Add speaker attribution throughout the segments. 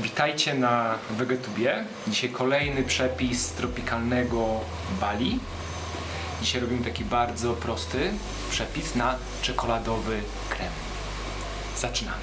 Speaker 1: Witajcie na Wegetubie. Dzisiaj kolejny przepis z tropikalnego Bali. Dzisiaj robimy taki bardzo prosty przepis na czekoladowy krem. Zaczynamy.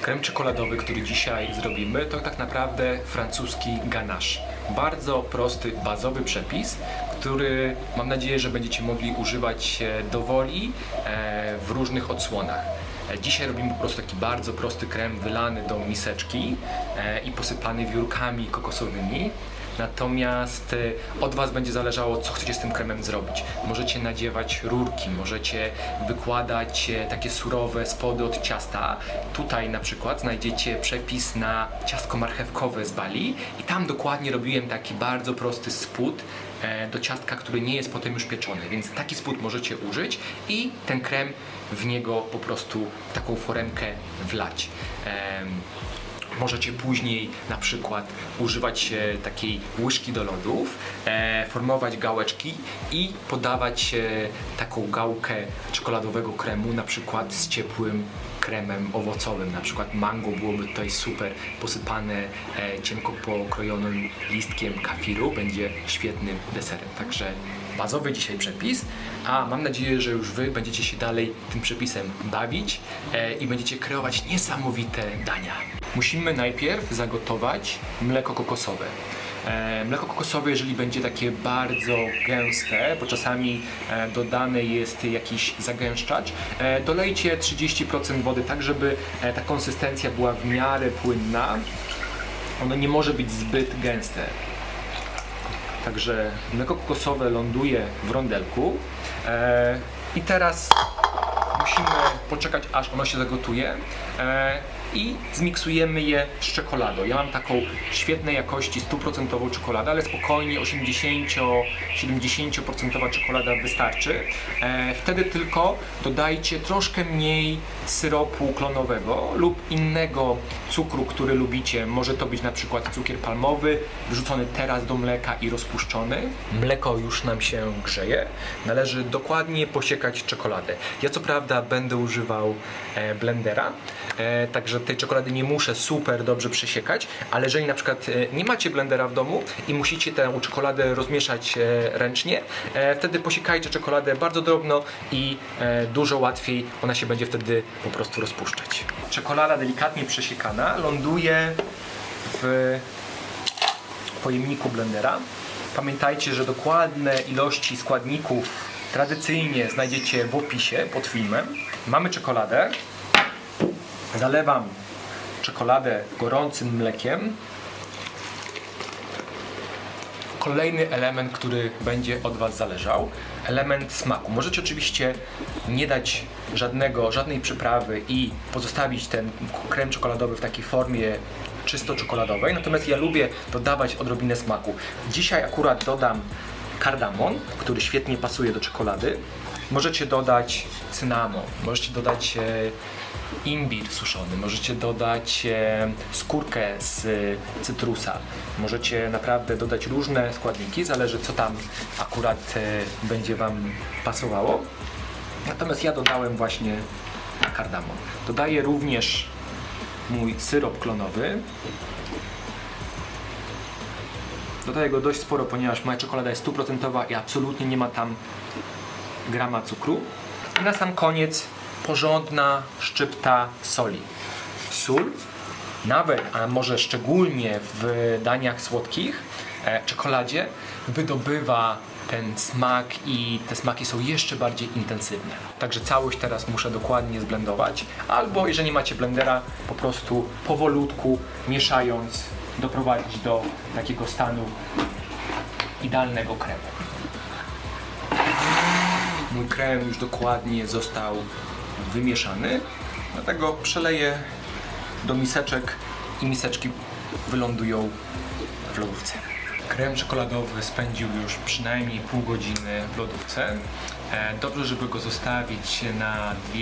Speaker 1: Krem czekoladowy, który dzisiaj zrobimy, to tak naprawdę francuski ganache. Bardzo prosty, bazowy przepis, który mam nadzieję, że będziecie mogli używać dowoli e, w różnych odsłonach. E, Dzisiaj robimy po prostu taki bardzo prosty krem wylany do miseczki e, i posypany wiórkami kokosowymi. Natomiast e, od Was będzie zależało, co chcecie z tym kremem zrobić. Możecie nadziewać rurki, możecie wykładać e, takie surowe spody od ciasta. Tutaj na przykład znajdziecie przepis na ciastko marchewkowe z Bali i tam dokładnie robiłem taki bardzo prosty spód e, do ciastka, który nie jest potem już pieczony, więc taki spód możecie użyć i ten krem w niego po prostu taką foremkę wlać. Możecie później na przykład używać e, takiej łyżki do lodów, e, formować gałeczki i podawać e, taką gałkę czekoladowego kremu na przykład z ciepłym kremem owocowym, na przykład mango byłoby tutaj super, posypane cienko pokrojonym listkiem kafiru, będzie świetnym deserem. Także bazowy dzisiaj przepis, a mam nadzieję, że już Wy będziecie się dalej tym przepisem bawić i będziecie kreować niesamowite dania. Musimy najpierw zagotować mleko kokosowe. E, mleko kokosowe, jeżeli będzie takie bardzo gęste, bo czasami e, dodany jest jakiś zagęszczacz, e, dolejcie 30% wody, tak żeby ta konsystencja była w miarę płynna. Ono nie może być zbyt gęste. Także mleko kokosowe ląduje w rondelku. I teraz musimy poczekać, aż ono się zagotuje. I zmiksujemy je z czekoladą. Ja mam taką świetnej jakości 100% czekoladę, ale spokojnie 80-70% czekolada wystarczy. E, wtedy tylko dodajcie troszkę mniej syropu klonowego lub innego cukru, który lubicie. Może to być na przykład cukier palmowy, wrzucony teraz do mleka i rozpuszczony. Mleko już nam się grzeje. Należy dokładnie posiekać czekoladę. Ja co prawda będę używał e, blendera, e, także tej czekolady nie muszę super dobrze przesiekać, ale jeżeli na przykład e, nie macie blendera w domu i musicie tę czekoladę rozmieszać e, ręcznie, e, wtedy posiekajcie czekoladę bardzo drobno i dużo łatwiej ona się będzie wtedy po prostu rozpuszczać. Czekolada delikatnie przesiekana ląduje w pojemniku blendera. Pamiętajcie, że dokładne ilości składników tradycyjnie znajdziecie w opisie pod filmem. Mamy czekoladę. Zalewam czekoladę gorącym mlekiem. Kolejny element, który będzie od Was zależał, element smaku. Możecie oczywiście nie dać żadnego, żadnej przyprawy i pozostawić ten krem czekoladowy w takiej formie czysto czekoladowej, natomiast ja lubię dodawać odrobinę smaku. Dzisiaj akurat dodam kardamon, który świetnie pasuje do czekolady. Możecie dodać cynamon, możecie dodać e, imbir suszony, możecie dodać e, skórkę z cytrusa, możecie naprawdę dodać różne składniki, zależy co tam akurat e, będzie Wam pasowało. Natomiast ja dodałem właśnie kardamon. Dodaję również mój syrop klonowy. Dodaję go dość sporo, ponieważ moja czekolada jest stuprocentowa i absolutnie nie ma tam grama cukru. I na sam koniec porządna szczypta soli. Sól, nawet, a może szczególnie w daniach słodkich, e, czekoladzie, wydobywa ten smak i te smaki są jeszcze bardziej intensywne. Także całość teraz muszę dokładnie zblendować, albo jeżeli macie blendera, po prostu powolutku mieszając doprowadzić do takiego stanu idealnego kremu. Mój krem już dokładnie został wymieszany, dlatego przeleję do miseczek i miseczki wylądują w lodówce. Krem czekoladowy spędził już przynajmniej pół godziny w lodówce. E, Dobrze, żeby go zostawić na 2,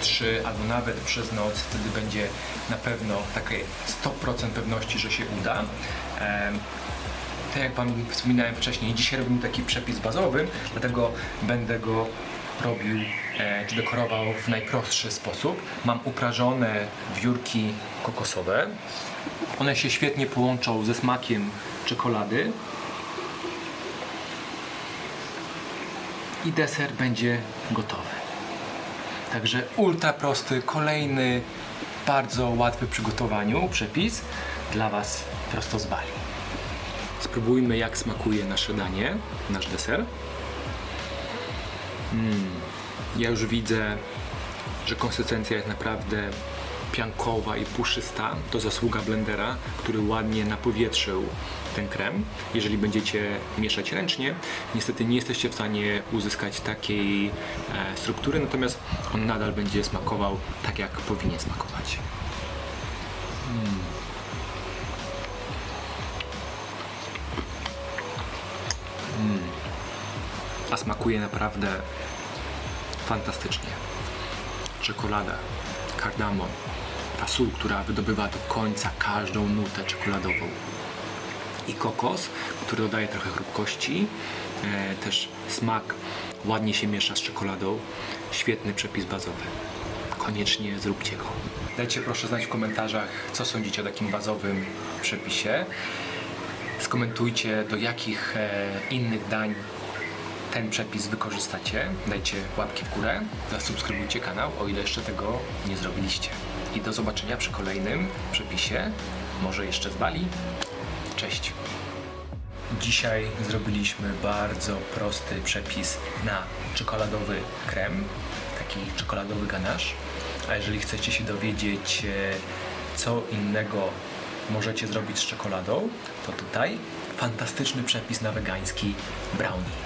Speaker 1: 3 albo nawet przez noc, wtedy będzie na pewno takie 100% pewności, że się uda. Tak jak Wam wspominałem wcześniej, dzisiaj robimy taki przepis bazowy, dlatego będę go robił e, czy dekorował w najprostszy sposób. Mam uprażone wiórki kokosowe. One się świetnie połączą ze smakiem czekolady. I deser będzie gotowy. Także ultra prosty, kolejny bardzo łatwy w przygotowaniu przepis dla Was prosto z Bali. Spróbujmy jak smakuje nasze danie, nasz deser. Mm, ja już widzę, że konsystencja jest naprawdę piankowa i puszysta. To zasługa blendera, który ładnie napowietrzył ten krem. Jeżeli będziecie mieszać ręcznie, niestety nie jesteście w stanie uzyskać takiej e, struktury, natomiast on nadal będzie smakował tak, jak powinien smakować. A smakuje naprawdę fantastycznie. Czekolada, kardamon, ta sól, która wydobywa do końca każdą nutę czekoladową. I kokos, który dodaje trochę chrupkości, e, też smak ładnie się miesza z czekoladą. Świetny przepis bazowy. Koniecznie zróbcie go. Dajcie proszę znać w komentarzach, co sądzicie o takim bazowym przepisie. Skomentujcie, do jakich e, innych dań ten przepis wykorzystacie. Dajcie łapki w górę, zasubskrybujcie kanał, o ile jeszcze tego nie zrobiliście. I do zobaczenia przy kolejnym przepisie, może jeszcze z Bali. Cześć! Dzisiaj zrobiliśmy bardzo prosty przepis na czekoladowy krem, taki czekoladowy ganache. A jeżeli chcecie się dowiedzieć, e, co innego możecie zrobić z czekoladą, to tutaj fantastyczny przepis na wegański brownie.